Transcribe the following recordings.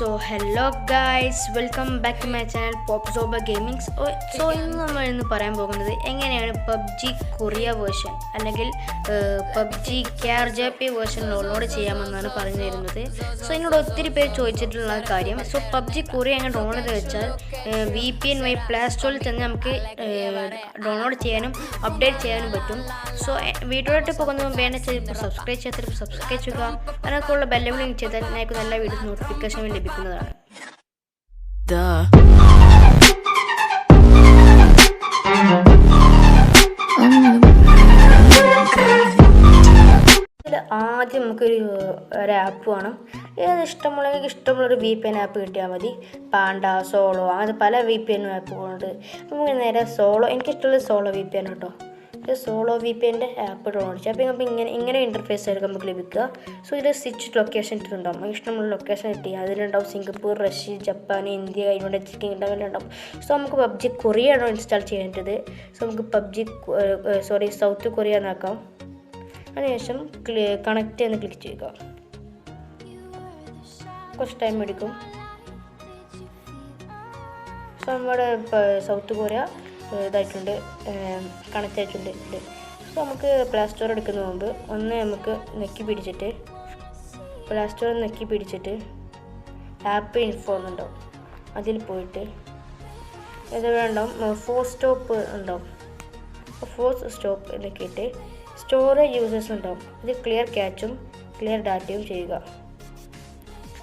So hello guys welcome back to my channel pop soba gamings so ഇന്ന് നമ്മൾ ഇന്ന് പറയാൻ പോകുന്നത് എങ്ങനെയാണ് പബ്ജി കൊറിയ വേർഷൻ അല്ലെങ്കിൽ PUBG K R J P version download ചെയ്യാമെന്നാണ് പറഞ്ഞു തരുന്നത്. സോ എന്നോട് ഒത്തിരി പേര് ചോദിച്ചിട്ടുള്ള കാര്യം സോ പബ്ജി കൊറിയ എങ്ങനെ ഡൗൺലോഡ് ചെയ്ത് വെച്ചാൽ വി പി എൻ വൈ പ്ലേ സ്റ്റോറിൽ തന്നെ നമുക്ക് ഡൗൺലോഡ് ചെയ്യാനും അപ്ഡേറ്റ് ചെയ്യാനും പറ്റും. സോ വീഡിയോയിലോട്ട് പോകുന്ന വേണ്ട ചെയ്ത് സബ്സ്ക്രൈബ് ചെയ്യാത്ത സബ്സ്ക്രൈബ് ചെയ്യുക. അതിനൊക്കെയുള്ള ബെല്ലവിളിങ് ചെയ്താൽ എനിക്ക് നല്ല വീഡിയോ നോട്ടിഫിക്കേഷൻ ലഭിക്കുന്നതാണ് ആദ്യം നമുക്കൊരു ഒരു ആപ്പ് വേണം. ഏത് ഇഷ്ടമുള്ള ഇഷ്ടമുള്ളൊരു വി പി എൻ ആപ്പ് കിട്ടിയാൽ മതി. പാണ്ട സോളോ അങ്ങനത്തെ പല വി പി എൻ ആപ്പുകളുണ്ട് നമുക്ക് നേരെ സോളോ എനിക്കിഷ്ടമുള്ള സോളോ വി പി എൻ കേട്ടോ സോളോ വി പി എന്റെ ആപ്പ് ഡൗൺലോഡ് ചെയ്യാം. അപ്പോൾ നമുക്ക് ഇങ്ങനെ ഇങ്ങനെ ഇന്റർഫേസ് ആയിരിക്കും നമുക്ക് ലഭിക്കുക. സോ ഇതിൽ സ്വിച്ച് ലൊക്കേഷൻ ഇട്ടിട്ടുണ്ടാവും. നമുക്ക് ഇഷ്ടമുള്ള ലൊക്കേഷൻ കിട്ടി അതിലുണ്ടാവും Singapore Russia Japan India United Kingdom എല്ലാം ഉണ്ടാവും. സോ നമുക്ക് പബ്ജി കൊറിയ ആണോ ഇൻസ്റ്റാൾ ചെയ്യേണ്ടത്. സോ നമുക്ക് പബ്ജി സോറി സൗത്ത് കൊറിയ എന്നാക്കാം അതിനുശേഷം കണക്ട് എന്ന് ക്ലിക്ക് ചെയ്യുക. കുറച്ച് ടൈം എടുക്കും. സോ നമ്മുടെ സൗത്ത് കൊറിയ ഇതായിട്ടുണ്ട് കണക്റ്റ് ആയിട്ടുണ്ട് ഇത്. സോ നമുക്ക് പ്ലേ സ്റ്റോർ എടുക്കുന്ന മുമ്പ് ഒന്ന് നമുക്ക് നെക്കി പിടിച്ചിട്ട് പ്ലേ സ്റ്റോർ നെക്കി പിടിച്ചിട്ട് ആപ്പ് ഇൻഫോ ഉണ്ടാവും അതിൽ പോയിട്ട് ഇത് വേണ്ടാവും ഫോർ സ്റ്റോപ്പ് ഉണ്ടാവും. ഫോർ സ്റ്റോപ്പ് എന്നൊക്കെയിട്ട് സ്റ്റോറേജ് യൂസേഴ്സ് ഉണ്ടാവും. ഇത് ക്ലിയർ ക്യാച്ചും ക്ലിയർ ഡാറ്റയും ചെയ്യുക.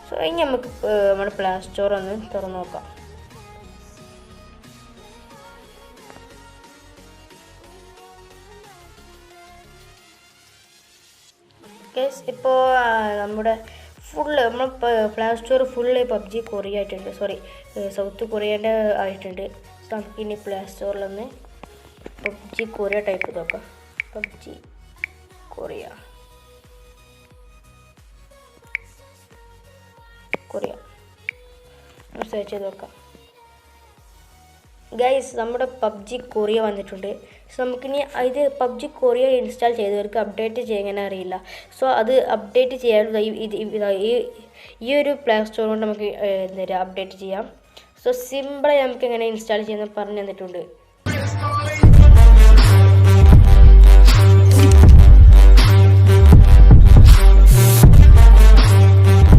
സോ ഇനി നമുക്ക് നമ്മുടെ പ്ലേ സ്റ്റോർ ഒന്ന് തുറന്നു നോക്കാം. ഗൈസ് ഇപ്പോൾ നമ്മുടെ ഫുള്ള് നമ്മൾ play store full PUBG Korea ആയിട്ടുണ്ട് സോറി സൗത്ത് കൊറിയേന്റെ ആയിട്ടുണ്ട്. സോ നമുക്ക് ഇനി പ്ലേ സ്റ്റോറിലൊന്ന് പബ്ജി കൊറിയ ടൈപ്പ് നോക്കാം. PUBG Korea. കൊറിയ. സെർച്ച് ചെയ്ത് നോക്കാം. ഗൈസ് നമ്മുടെ പബ്ജി കൊറിയ വന്നിട്ടുണ്ട്. സോ നമുക്കിനി ഇത് പബ്ജി കൊറിയ ഇൻസ്റ്റാൾ ചെയ്തവർക്ക് അപ്ഡേറ്റ് ചെയ്യാൻ അറിയില്ല. സോ അത് അപ്ഡേറ്റ് ചെയ്യാനുള്ള ഈ- ഈ ഒരു പ്ലേ സ്റ്റോർ കൊണ്ട് നമുക്ക് എന്താ അപ്ഡേറ്റ് ചെയ്യാം? സോ സിമ്പിളായി നമുക്ക് എങ്ങനെ ഇൻസ്റ്റാൾ ചെയ്യുന്നത് പറഞ്ഞു തന്നിട്ടുണ്ട്.